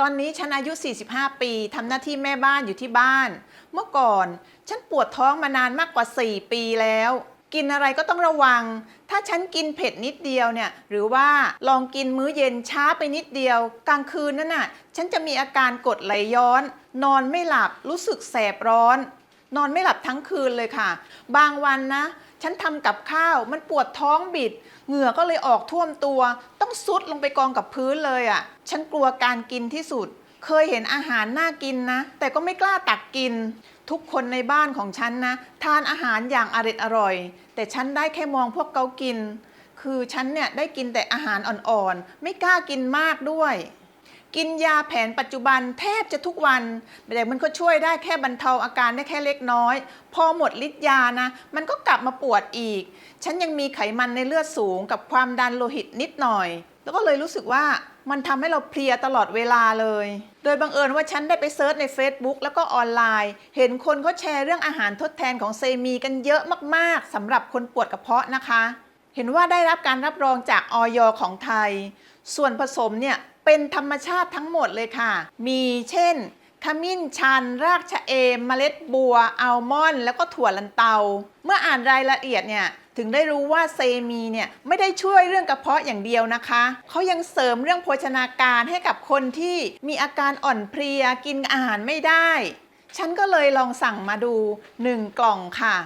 ตอนนี้ฉันอายุ 45 ปีทำหน้าที่แม่บ้านอยู่ที่บ้าน เมื่อก่อน ฉันปวดท้องมานานมากกว่า 4 ปีแล้ว กินอะไรก็ต้องระวัง ถ้าฉันกินเผ็ดนิดเดียวเนี่ย หรือว่าลองกินมื้อเย็นช้าไปนิดเดียว กลางคืนนั่นน่ะ ฉันจะมีอาการกรดไหลย้อน นอนไม่หลับรู้สึกแสบร้อน นอนไม่หลับทั้งคืนเลยค่ะ บางวันนะ ฉันทำกับข้าว มันปวดท้องบิด เหงื่อก็เลยออกท่วมตัว ต้องซุดลงไปกองกับพื้นเลยอะ่ะ ฉันกลัวการกินที่สุด เคยเห็นอาหารน่ากินนะ แต่ก็ไม่กล้าตักกิน ทุกคนในบ้านของฉันนะ ทานอาหารอย่างอร็ดอร่อย แต่ฉันได้แค่มองพวกเขากิน คือฉันเนี่ยได้กินแต่อาหารอ่อนๆ ไม่กล้ากินมากด้วย กินยาแผนปัจจุบันแทบจะทุกวันแต่มันก็ช่วยได้แค่บรรเทาอาการได้แค่เล็กน้อย พอหมดฤทธิ์ยานะ มันก็กลับมาปวดอีก ฉันยังมีไขมันในเลือดสูงกับความดันโลหิตนิดหน่อย แล้วก็เลยรู้สึกว่ามันทำให้เราเพลียตลอดเวลาเลย โดยบังเอิญว่าฉันได้ไปเซิร์ชใน Facebook แล้วก็ออนไลน์ เห็นคนเขาแชร์เรื่องอาหารทดแทนของเซมีกันเยอะมากๆสำหรับคนปวดกระเพาะนะคะ เห็นว่าได้รับการรับรองจากออยของไทย ส่วนผสมเนี่ยเป็นธรรมชาติทั้งหมดเลยค่ะ มีเช่น ขมิ้นชัน รากชะเอม เมล็ดบัว อัลมอนด์แล้วก็ถั่วลันเตา เมื่ออ่านรายละเอียดเนี่ยถึงได้รู้ว่าเซมีเนี่ยไม่ได้ช่วยเรื่องกระเพาะอย่างเดียวนะคะ เขายังเสริมเรื่องโภชนาการให้กับคนที่มีอาการอ่อนเพลียกินอาหารไม่ได้ ฉันก็เลยลองสั่งมาดู 1 กล่องค่ะ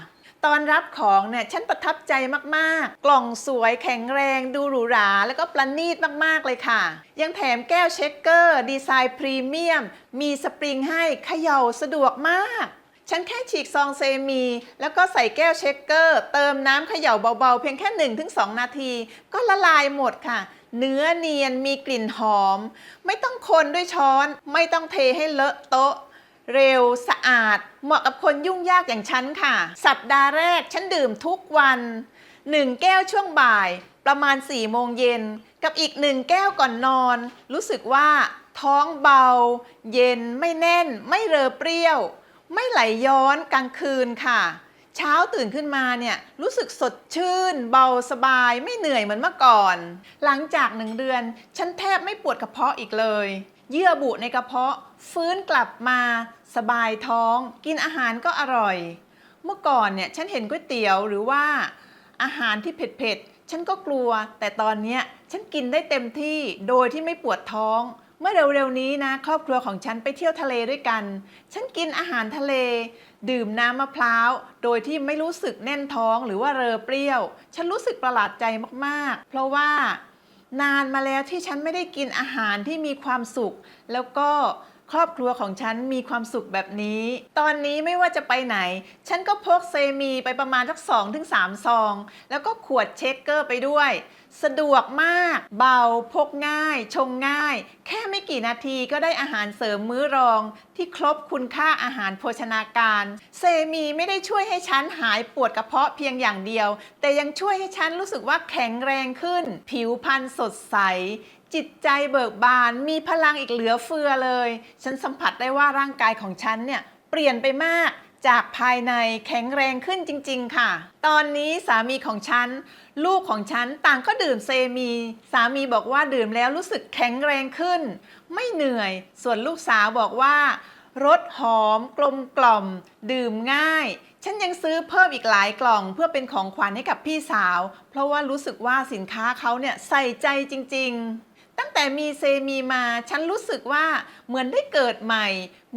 ตอนรับของเนี่ยฉันประทับใจมากๆ กล่องสวยแข็งแรงดูหรูหรา แล้วก็ประณีตมากๆเลยค่ะ ยังแถมแก้วเช็คเกอร์ ดีไซน์พรีเมียม มีสปริงให้เขย่าสะดวกมาก ฉันแค่ฉีกซองเซมี แล้วก็ใส่แก้วเช็คเกอร์ เติมน้ำเขย่าเบาๆ เพียงแค่ 1-2 นาที ก็ละลายหมดค่ะเนื้อเนียนมีกลิ่นหอม ไม่ต้องคนด้วยช้อน ไม่ต้องเทให้เลอะโต๊ะ เร็วสะอาด เหมาะกับคนยุ่งยากอย่างฉันค่ะ สัปดาห์แรกฉันดื่มทุกวัน 1 แก้วช่วงบ่าย ประมาณ4โมงเย็น กับอีก1แก้วก่อนนอน รู้สึกว่าท้องเบา เย็นไม่แน่น ไม่เรอเปรี้ยว ไม่ไหลย้อนกลางคืนค่ะ เช้าตื่นขึ้นมาเนี่ยรู้สึกสดชื่น เบาสบาย ไม่เหนื่อยเหมือนเมื่อก่อน หลังจากหนึ่งเดือน ฉันแทบไม่ปวดกระเพาะอีกเลย เยื่อบุในกระเพาะ ฟื้นกลับมาสบายท้อง กินอาหารก็อร่อย เมื่อก่อนเนี่ยฉันเห็นก๋วยเตี๋ยวหรือว่าอาหารที่เผ็ดๆ ฉันก็กลัว แต่ตอนเนี้ยฉันกินได้เต็มที่โดยที่ไม่ปวดท้อง เมื่อเร็วๆนี้นะครอบครัวของฉันไปเที่ยวทะเลด้วยกัน ฉันกินอาหารทะเล ดื่มน้ำมะพร้าว โดยที่ไม่รู้สึกแน่นท้องหรือว่าเรอเปรี้ยว ฉันรู้สึกประหลาดใจมากๆ เพราะว่า นานมาแล้วที่ฉันไม่ได้กินอาหารที่มีความสุข แล้วก็ ครอบครัวของฉันมีความสุขแบบนี้ ตอนนี้ไม่ว่าจะไปไหน ฉันก็พกเซมีไปประมาณสัก2-3ถึงซอง แล้วก็ขวดเชคเกอร์ไปด้วย สะดวกมาก เบา พกง่าย ชงง่าย แค่ไม่กี่นาทีก็ได้อาหารเสริมมื้อรอง ที่ครบคุณค่าอาหารโภชนาการ เซมีไม่ได้ช่วยให้ฉันหายปวดกระเพาะเพียงอย่างเดียว แต่ยังช่วยให้ฉันรู้สึกว่าแข็งแรงขึ้น ผิวพรรณสดใส จิตใจเบิกบานมีพลังอีกเหลือเฟือเลย ฉันสัมผัสได้ว่าร่างกายของฉันเนี่ยเปลี่ยนไปมากจากภายในแข็งแรงขึ้นจริง ๆ ค่ะ ตอนนี้สามีของฉัน ลูกของฉันต่างก็ดื่มเซมี สามีบอกว่าดื่มแล้วรู้สึกแข็งแรงขึ้น ไม่เหนื่อย ส่วนลูกสาวบอกว่ารสหอมกลมกล่อม ดื่มง่าย ฉันยังซื้อเพิ่มอีกหลายกล่อง เพื่อเป็นของขวัญให้กับพี่สาว เพราะว่ารู้สึกว่าสินค้าเขาเนี่ยใส่ใจจริง ๆ ตั้ง แต่มีเซมีมา ฉันรู้สึกว่าเหมือนได้เกิดใหม่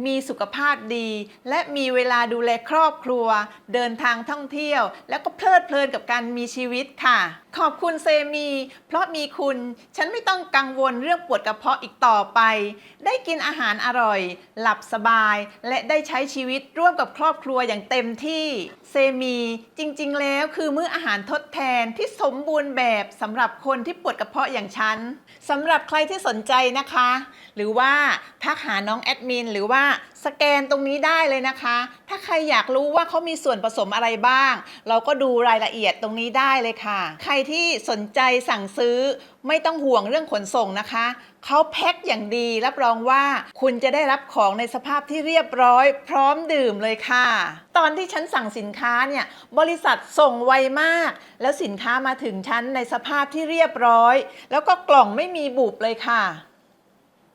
มีสุขภาพดี และมีเวลาดูแลครอบครัว เดินทางท่องเที่ยว แล้วก็เพลิดเพลินกับการมีชีวิตค่ะ ขอบคุณเซมี เพราะมีคุณ ฉันไม่ต้องกังวลเรื่องปวดกระเพาะอีกต่อไป ได้กินอาหารอร่อย หลับสบาย และได้ใช้ชีวิตร่วมกับครอบครัวอย่างเต็มที่ เซมีจริงๆ แล้วคือมื้ออาหารทดแทนที่สมบูรณ์แบบสำหรับคนที่ปวดกระเพาะอย่างฉันสำหรับรที่สนใจนะคะ หรือว่าทักหาน้องแอดมินหรือว่าสแกนตรงนี้ได้เลยนะคะ ถ้าใครอยากรู้ว่าเขามีส่วนผสมอะไรบ้าง เราก็ดูรายละเอียดตรงนี้ได้เลยค่ะ ใครที่สนใจสั่งซื้อไม่ต้องห่วงเรื่องขนส่งนะคะ เขาแพ็คอย่างดี รับรองว่าคุณจะได้รับของในสภาพที่เรียบร้อย พร้อมดื่มเลยค่ะ ตอนที่ฉันสั่งสินค้าเนี่ยบริษัทส่งไวมาก แล้วสินค้ามาถึงฉันในสภาพที่เรียบร้อย แล้วก็กล่องไม่มีบุบเลยค่ะ